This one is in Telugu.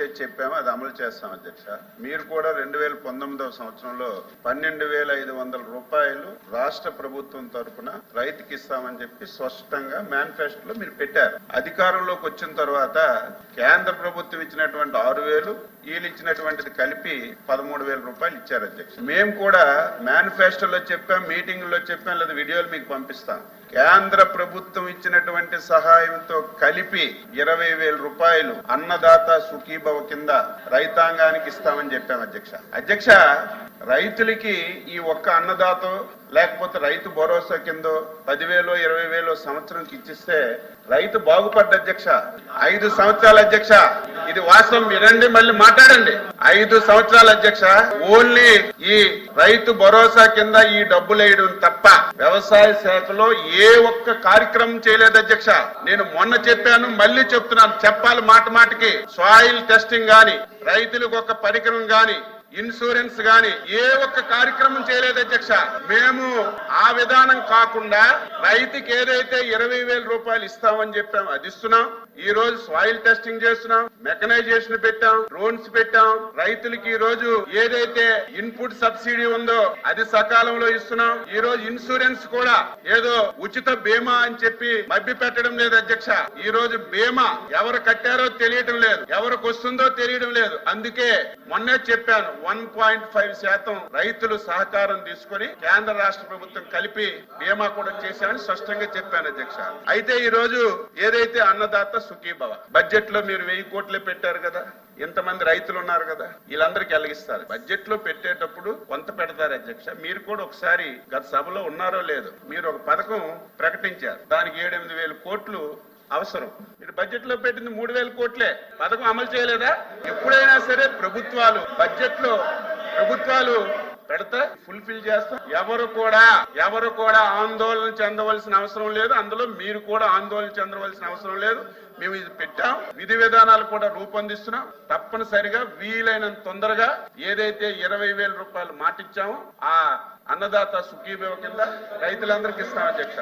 ఏదైతే చెప్పామో అది అమలు చేస్తాం అధ్యక్ష. మీరు కూడా రెండు వేల పంతొమ్మిదవ సంవత్సరంలో పన్నెండు వేల ఐదు వందల రూపాయలు రాష్ట్ర ప్రభుత్వం తరపున రైతుకి ఇస్తామని చెప్పి స్పష్టంగా మేనిఫెస్టోలో మీరు పెట్టారు. అధికారంలోకి వచ్చిన తర్వాత కేంద్ర ప్రభుత్వం ఇచ్చినటువంటి ఆరు వేలు వీళ్ళు ఇచ్చినటువంటిది కలిపి పదమూడు వేల రూపాయలు ఇచ్చారు అధ్యక్ష. మేము కూడా మేనిఫెస్టోలో చెప్పాం మీటింగ్లో చెప్పాం లేదా వీడియోలు మీకు పంపిస్తాం. కేంద్ర ప్రభుత్వం ఇచ్చినటువంటి సహాయంతో కలిపి ఇరవై వేల రూపాయలు అన్నదాత ప్రభుత్వం కింద రైతాంగానికి ఇస్తామని చెప్పాం అధ్యక్ష. అధ్యక్ష రైతులకి ఈ ఒక్క అన్నదాత లేకపోతే రైతు భరోసా కింద పదివేలు ఇరవై వేలు సంవత్సరంకి ఇచ్చిస్తే రైతు బాగుపడ్డ అధ్యక్ష. ఐదు సంవత్సరాల అధ్యక్ష. ఇది వాస్తవం. మీరండి మళ్ళీ మాట్లాడండి. ఐదు సంవత్సరాల అధ్యక్ష ఓన్లీ ఈ రైతు భరోసా కింద ఈ డబ్బులు వేయడం తప్ప వ్యవసాయ శాఖలో ఏ ఒక్క కార్యక్రమం చేయలేదు అధ్యక్ష. నేను మొన్న చెప్పాను మళ్ళీ చెప్తున్నాను చెప్పాలి మాట మాటకి. సాయిల్ టెస్టింగ్ గాని రైతులకు ఒక పరికరం గాని ఇన్సూరెన్స్ గాని ఏ ఒక్క కార్యక్రమం చేయలేదు అధ్యక్ష. మేము ఆ విధానం కాకుండా రైతుకి ఏదైతే ఇరవై వేల రూపాయలు ఇస్తామని చెప్పాం అది ఇస్తున్నాం. ఈ రోజు సాయిల్ టెస్టింగ్ చేస్తున్నాం మెకనైజేషన్ పెట్టాం డ్రోన్స్ పెట్టాం. రైతులకి ఈ రోజు ఏదైతే ఇన్పుట్ సబ్సిడీ ఉందో అది సకాలంలో ఇస్తున్నాం. ఈ రోజు ఇన్సూరెన్స్ కూడా ఏదో ఉచిత బీమా అని చెప్పి మభ్య పెట్టడం లేదు అధ్యక్ష. ఈ రోజు బీమా ఎవరు కట్టారో తెలియటం లేదు. ఎవరికి వస్తుందో తెలియడం లేదు. అందుకే మొన్నే చెప్పాను వన్ పాయింట్ ఫైవ్ శాతం రైతులు సహకారం తీసుకొని కేంద్ర రాష్ట్ర ప్రభుత్వం కలిపి బీమా కూడా చేశామని స్పష్టంగా చెప్పాను అధ్యక్ష. అయితే ఈ రోజు ఏదైతే అన్నదాత సుఖీభవ బడ్జెట్లో మీరు వెయ్యి కోట్లే పెట్టారు కదా ఇంతమంది రైతులు ఉన్నారు కదా వీళ్ళందరికీ కలిగిస్తారు బడ్జెట్లో పెట్టేటప్పుడు కొంత పెడతారు అధ్యక్ష. మీరు కూడా ఒకసారి గత సభలో ఉన్నారో లేదో మీరు ఒక పథకం ప్రకటించారు. దానికి ఏడెనిమిది వేల కోట్లు అవసరం. మీరు బడ్జెట్లో పెట్టింది మూడు వేల కోట్లే. పథకం అమలు చేయలేదా? ఎప్పుడైనా సరే ప్రభుత్వాలు బడ్జెట్లో ప్రభుత్వాలు పెడతా ఫుల్ఫిల్ చేస్తాం. ఎవరు కూడా ఎవరు కూడా ఆందోళన చెందవలసిన అవసరం లేదు. అందులో మీరు కూడా ఆందోళన చెందవలసిన అవసరం లేదు. మేము ఇది పెట్టాం. విధి విధానాలు కూడా రూపొందిస్తున్నాం. తప్పనిసరిగా వీలైనంత తొందరగా ఏదైతే ఇరవై వేల రూపాయలు మాటిచ్చామో ఆ అన్నదాత సుఖీభవ కింద రైతులందరికీ ఇస్తాం అధ్యక్ష